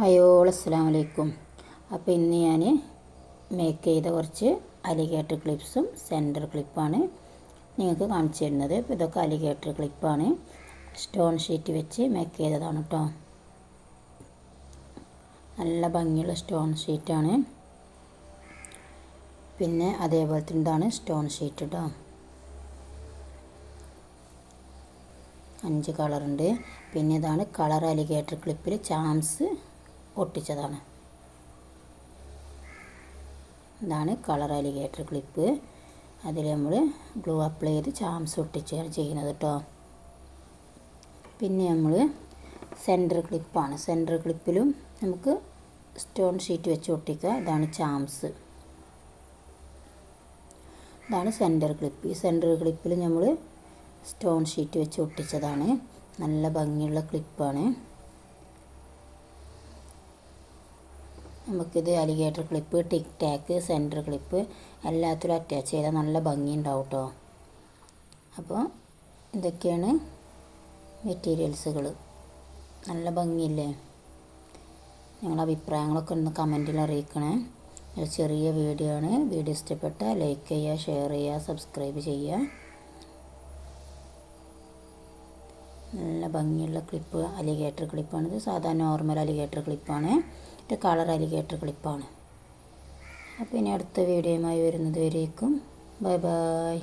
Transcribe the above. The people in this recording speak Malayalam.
ഹയോ അസ്സാം വലൈക്കും അപ്പോൾ ഇന്ന് ഞാൻ മേക്ക് ചെയ്ത കുറച്ച് അലിഗേറ്റർ ക്ലിപ്സും സെന്റർ ക്ലിപ്പാണ് നിങ്ങൾക്ക് കാണിച്ചു തരുന്നത്. അപ്പോൾ ഇതൊക്കെ അലിഗേറ്റർ ക്ലിപ്പാണ് സ്റ്റോൺ ഷീറ്റ് വെച്ച് മേക്ക് ചെയ്തതാണ് കേട്ടോ നല്ല ഭംഗിയുള്ള സ്റ്റോൺ ഷീറ്റാണ് പിന്നെ അതേപോലെ ഇതാണ് സ്റ്റോൺ ഷീറ്റ് കേട്ടോ അഞ്ച് കളറുണ്ട് പിന്നെ ഇതാണ് കളർ അലിഗേറ്റർ ക്ലിപ്പിൽ ചാംസ് ഒട്ടിച്ചതാണ് ഇതാണ് കളർ അലിഗേറ്റർ ക്ലിപ്പ്. അതിൽ നമ്മൾ ഗ്ലൂ അപ്ലൈ ചെയ്ത് ചാംസ് ഒട്ടിച്ചാണ് ചെയ്യുന്നത് കേട്ടോ. പിന്നെ നമ്മൾ സെന്റർ ക്ലിപ്പാണ്. സെന്റർ ക്ലിപ്പിലും നമുക്ക് സ്റ്റോൺ ഷീറ്റ് വെച്ച് ഒട്ടിക്കുക. ഇതാണ് ചാംസ്. ഇതാണ് സെന്റർ ക്ലിപ്പ്. ഈ സെന്റർ ക്ലിപ്പിൽ നമ്മൾ സ്റ്റോൺ ഷീറ്റ് വെച്ച് ഒട്ടിച്ചതാണ്. നല്ല ഭംഗിയുള്ള ക്ലിപ്പാണ്. നമുക്കിത് alligator clip tic tac centre clip എല്ലാത്തിലും അറ്റാച്ച് ചെയ്താൽ നല്ല ഭംഗി ഉണ്ടാവും കേട്ടോ അപ്പോൾ ഇതൊക്കെയാണ് മെറ്റീരിയൽസുകൾ നല്ല ഭംഗിയില്ലേ? നിങ്ങളുടെ അഭിപ്രായങ്ങളൊക്കെ ഒന്ന് കമന്റിൽ അറിയിക്കണേ. ഒരു ചെറിയ വീഡിയോ ആണ്. വീഡിയോ ഇഷ്ടപ്പെട്ടാൽ ലൈക്ക് ചെയ്യുക ഷെയർ ചെയ്യുക സബ്സ്ക്രൈബ് ചെയ്യുക. നല്ല ഭംഗിയുള്ള ക്ലിപ്പ് അലിഗേറ്റർ ക്ലിപ്പാണിത് സാധാ നോർമൽ അലിഗേറ്റർ ക്ലിപ്പാണ് ഇത് കളർ അലിഗേറ്റർ ക്ലിപ്പാണ് അപ്പോൾ ഇനി അടുത്ത വീഡിയോയുമായി വരുന്നത് വരേക്കും. Bye bye